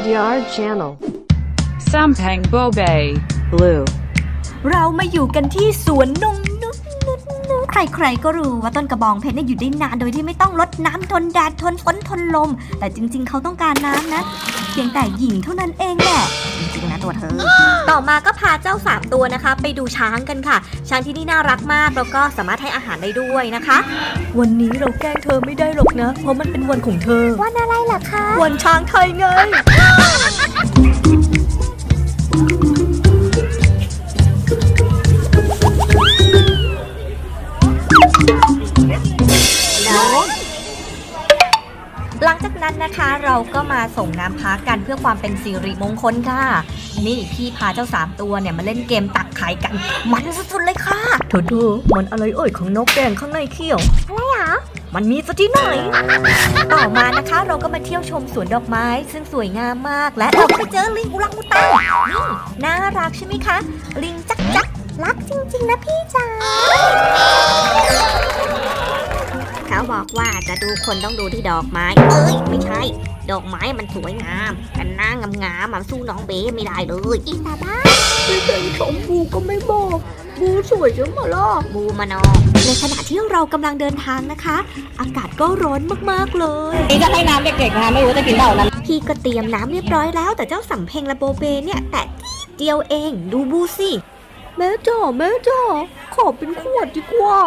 Rudyard Channel. Sampang Bobe. Blue. เรามาอยู่กันที่สวนนงนุษนุษนุษใครๆก็รู้ว่าต้นกระบองเพชรเนี่ยอยู่ได้นานโดยที่ไม่ต้องลดน้ำทนแดดทนฝนทนลม แต่จริง ๆ เขาต้องการน้ำนะ เพียงแต่หญิงเท่านั้นเองแหละจริงๆนะตัวเธอ ต่อมาก็พาเจ้าสามตัวนะคะ ไปดูช้างกันค่ะ ช้างที่นี่น่ารักมากแล้วก็สามารถให้อาหารได้ด้วยนะคะ วันนี้เราแกล้งเธอไม่ได้หรอกนะ เพราะมันเป็นวันของเธอ วันอะไรล่ะคะ วันช้างไทยไง นั้นนะคะ เราก็มาส่งน้ำพักกันเพื่อความเป็นสิริมงคลค่ะ นี่พี่พาเจ้าสามตัวเนี่ยมาเล่นเกมตักไข่กัน มันสุดๆเลยค่ะโถโถมันอะไรเอ่ยของนกแดงข้างในเขี้ยว อะไรอะมันมีสักที่ไหนต่อมานะคะ เราก็มาเที่ยวชมสวนดอกไม้ ซึ่งสวยงามมากและเราก็ไปเจอลิงอุรังอุตังนี่น่ารักใช่ไหมคะ ลิงจักจักรักจริงๆนะพี่จ๋า เขาบอกว่าจะดูคนต้องดูที่ดอกไม้ เอ้ย ไม่ใช่ ดอกไม้มันสวยงามแต่หน้างามงามๆมันสู้น้องเบไม่ได้เลยอีตาบ้าไม่เป็นชมบูก็ไม่บอกบูสวยจังมาล่ะบูมานอในขณะที่เรากำลังเดินทางนะคะ อากาศก็ร้อนมากๆเลย นี่จะให้น้ำเด็กๆนะคะไม่รู้จะกินเปล่านั้นพี่ก็เตรียมน้ำเรียบร้อยแล้ว แต่เจ้าสัมเพงและโบเบเนี่ยแต่เดียวเองดูบูสิแม่จ๋าแม่จ๋าขอเป็นขวดดีกว่า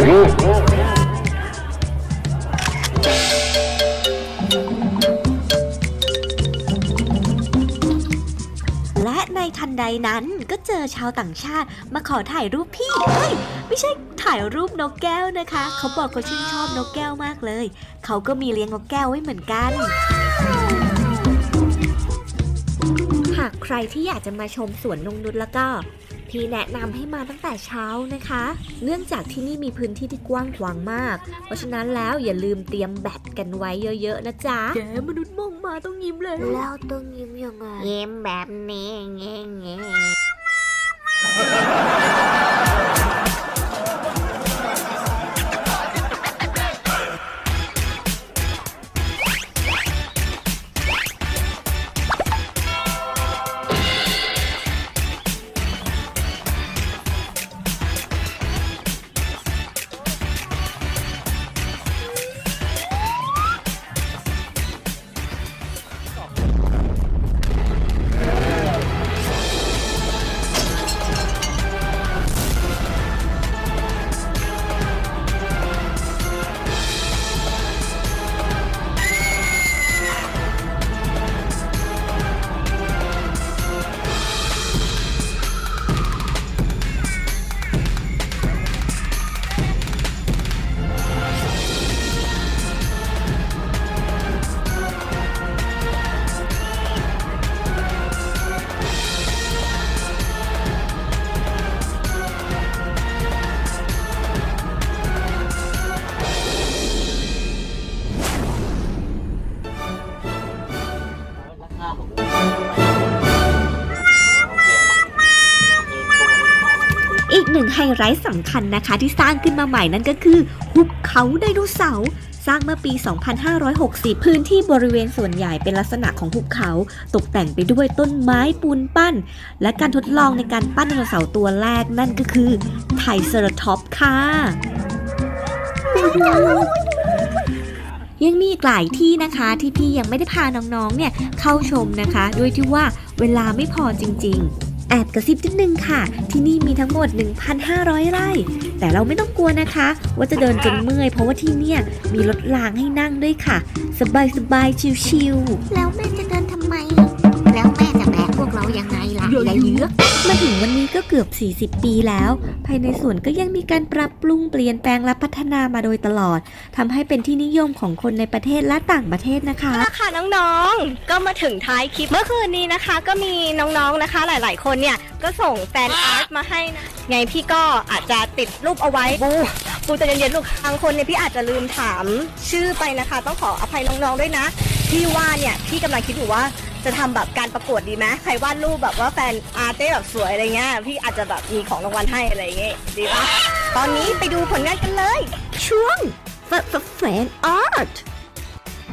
และในทันใดนั้นก็เจอชาวต่างชาติมาขอถ่ายรูปพี่เฮ้ยไม่ใช่ถ่ายรูปนกแก้วนะคะ เขาบอกเขาชื่นชอบนกแก้วมากเลย เขาก็มีเลี้ยงนกแก้วไว้เหมือนกัน หากใครที่อยากจะมาชมสวนนงนุษแล้วก็ พี่แนะนำให้มาตั้งแต่เช้านะคะ เนื่องจากที่นี่มีพื้นที่ที่กว้างขวางมาก เพราะฉะนั้นแล้วอย่าลืมเตรียมแบตกันไว้เยอะๆนะจ๊ะแกมนุษย์มองมาต้องยิ้มเลยแล้วต้องยิ้มยังไงยิ้มแบบนี้เงี้เไฮไลท์สำคัญนะคะที่สร้างขึ้นมาใหม่นั่นก็คือ หุบเขาไดโนเสาร์สร้างเมื่อปี 2560 พื้นที่บริเวณส่วนใหญ่เป็นลักษณะของหุบเขา ตกแต่งไปด้วยต้นไม้ปูนปั้น และการทดลองในการปั้นไดโนเสาร์ตัวแรกนั่นก็คือไทเซอร์ท็อปค่ะยังมีอีกหลายที่นะคะที่พี่ยังไม่ได้พาน้องๆเนี่ยเข้าชมนะคะ ด้วยที่ว่าเวลาไม่พอจริง ๆ แอบกระซิบนิดนึงค่ะ ที่นี่มีทั้งหมด 1,500 ไร่ แต่เราไม่ต้องกลัวนะคะ ว่าจะเดินจนเมื่อย เพราะว่าที่เนี่ยมีรถรางให้นั่งด้วยค่ะ สบายสบายๆชิวๆแล้วแม่จะเดินทำไม แล้วแม่จะแบกพวกเรายังไงล่ะอย่าเยือก มาถึงวันนี้ก็เกือบ 40 ปีแล้ว ภายในสวนก็ยังมีการปรับปรุงเปลี่ยนแปลงและพัฒนามาโดยตลอดทำให้เป็นที่นิยมของคนในประเทศและต่างประเทศนะคะค่ะน้องๆ ก็มาถึงท้ายคลิปเมื่อคืนนี้นะคะ ก็มีน้องๆนะคะหลาย ๆ คนเนี่ยก็ส่งแฟนอาร์ตมาให้นะไงพี่ก็อาจจะติดรูปเอาไว้บูบูใจะเย็นๆลูกบางคนเนี่ยพี่อาจจะลืมถามชื่อไปนะคะ ต้องขออภัยน้องๆด้วยนะพี่ว่าเนี่ยพี่กำลังคิดอยู่ว่า จะทำแบบการประกวดดีไหมใครวาดรูปแบบว่าแฟนอาร์ตได้แบบสวยอะไรเงี้ยพี่อาจจะแบบมีของรางวัลให้อะไรเงี้ยดีปะตอนนี้ไปดูผลงานกันเลย ช่วงแฟนอาร์ต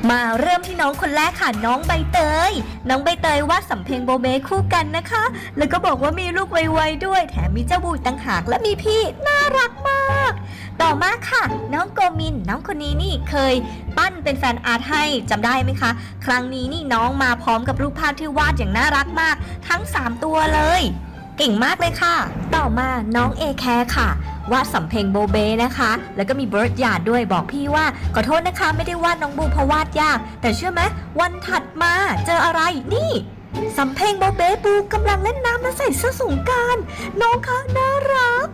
มาเริ่มที่น้องคนแรกค่ะน้องใบเตย น้องใบเตยวาดสำเพ็งโบเบคู่กันนะคะ แล้วก็บอกว่ามีลูกไวๆด้วย แถมมีเจ้าบูอีกต่างหากและมีพี่น่ารักมาก ต่อมาค่ะ น้องโกมิน น้องคนนี้นี่เคยปั้นเป็นแฟนอาร์ตให้จำได้ไหมคะ ครั้งนี้นี่น้องมาพร้อมกับรูปภาพที่วาดอย่างน่ารักมาก ทั้ง 3 ตัวเลยเก่งมากเลยค่ะ ต่อมาน้องเอแคร์ค่ะ วาดสำเพ็งโบเบนะคะ แล้วก็มีเบิร์ดหยาดด้วยบอกพี่ว่า ขอโทษนะคะไม่ได้วาดน้องบูเพราะวาดยาก แต่เชื่อไหมวันถัดมาเจออะไรนี่สำเพ็งโบเบบูกำลังเล่นน้ำและใส่เสื้อสงกรารน้องคะน่ารัก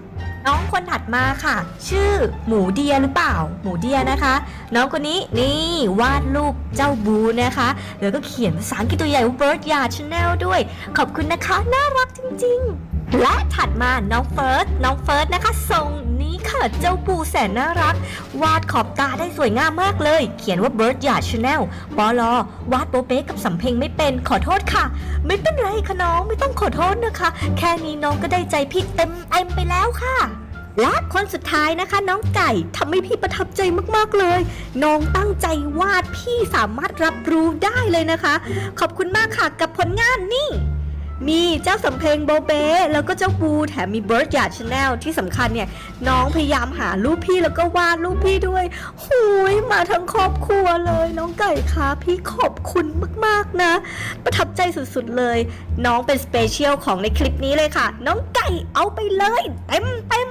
น้องคนถัดมาค่ะ ชื่อหมูเดียหรือเปล่า หมูเดียนะคะ น้องคนนี้นี่วาดรูปเจ้าบูนะคะ แล้วก็เขียนภาษาอังกฤษตัวใหญ่ Bird Yard Channel ด้วย ขอบคุณนะคะ น่ารักจริงๆ และถัดมาน้องเฟิร์สน้องเฟิร์สนะคะทรง ค่ะ เจ้าปูแสนน่ารัก วาดขอบตาได้สวยงามมากเลย เขียนว่า Bird Yard Channel ปอลอวาดโปเป๊กับสำเพ็งไม่เป็นขอโทษค่ะ ไม่เป็นไรค่ะน้องไม่ต้องขอโทษนะคะ แค่นี้น้องก็ได้ใจพี่เต็มเต็มไปแล้วค่ะและคนสุดท้ายนะคะ น้องไก่ทำให้พี่ประทับใจมากๆเลย น้องตั้งใจวาดพี่สามารถรับรู้ได้เลยนะคะ ขอบคุณมากค่ะกับผลงานนี่ มีเจ้าสำเพ็งโบเบ้แล้วก็เจ้าบูแถมมี Bird Yard Channel ที่สำคัญเนี่ย น้องพยายามหารูปพี่แล้วก็วาดรูปพี่ด้วยหูยมาทั้งครอบครัวเลย น้องไก่คะพี่ขอบคุณมากๆนะ ประทับใจสุดๆเลย น้องเป็นสเปเชียลของในคลิปนี้เลยค่ะ น้องไก่เอาไปเลยเต็มเต็ม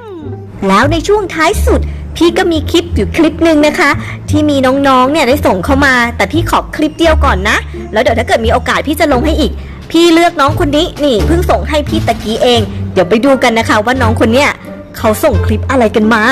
แล้วในช่วงท้ายสุดพี่ก็มีคลิปอยู่คลิปหนึ่งนะคะ ที่มีน้องๆเนี่ยได้ส่งเข้ามา แต่พี่ขอคลิปเดียวก่อนนะ แล้วเดี๋ยวถ้าเกิดมีโอกาสพี่จะลงให้อีก พี่เลือกน้องคนนี้นี่เพิ่งส่งให้พี่ตะกี้เอง เดี๋ยวไปดูกันนะคะว่าน้องคนเนี้ยเขาส่งคลิปอะไรกันมา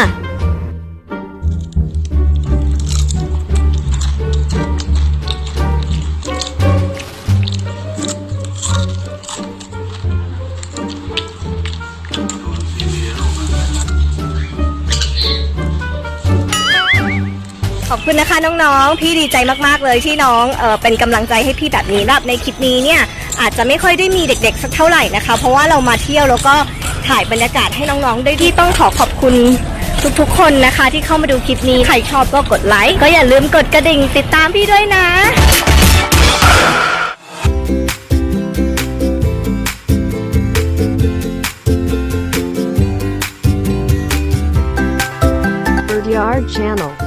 อบคุณนะคะน้องๆ พี่ดีใจมากๆเลยที่น้องเออเป็นกำลังใจให้พี่แบบนี้แบบในคลิปนี้เนี่ยอาจจะไม่ค่อยได้มีเด็กๆสักเท่าไหร่นะคะ เพราะว่าเรามาเที่ยวแล้วก็ถ่ายบรรยากาศให้น้องๆได้ที่ต้องขอขอบคุณทุกๆ คนนะคะ ที่เข้ามาดูคลิปนี้ ใครชอบก็กดไลค์ก็อย่าลืมกดกระดิ่งติดตามพี่ด้วยนะ Birdyard Channel.